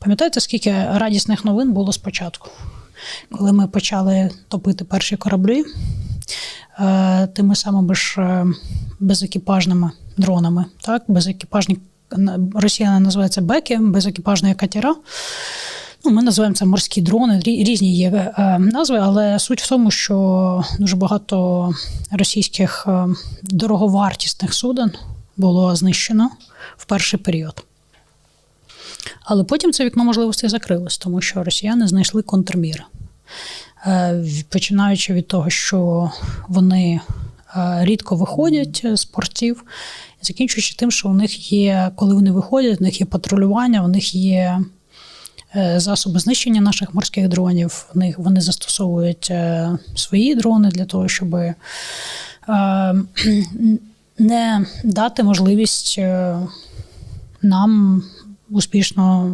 Пам'ятаєте, скільки радісних новин було спочатку? Коли ми почали топити перші кораблі е, тими самими ж е, безекіпажними дронами, так? Безекіпажні росіяни називаються беки, безекіпажні катера. Ну, ми називаємо це морські дрони, різні є е, назви, але суть в тому, що дуже багато російських дороговартісних суден було знищено в перший період. Але потім це вікно можливостей закрилось, тому що росіяни знайшли контрміри. Е, Починаючи від того, що вони е, рідко виходять з портів, закінчуючи тим, що у них є, коли вони виходять, у них є патрулювання, у них є е, засоби знищення наших морських дронів. В них вони застосовують свої дрони для того, щоб не дати можливість нам успішно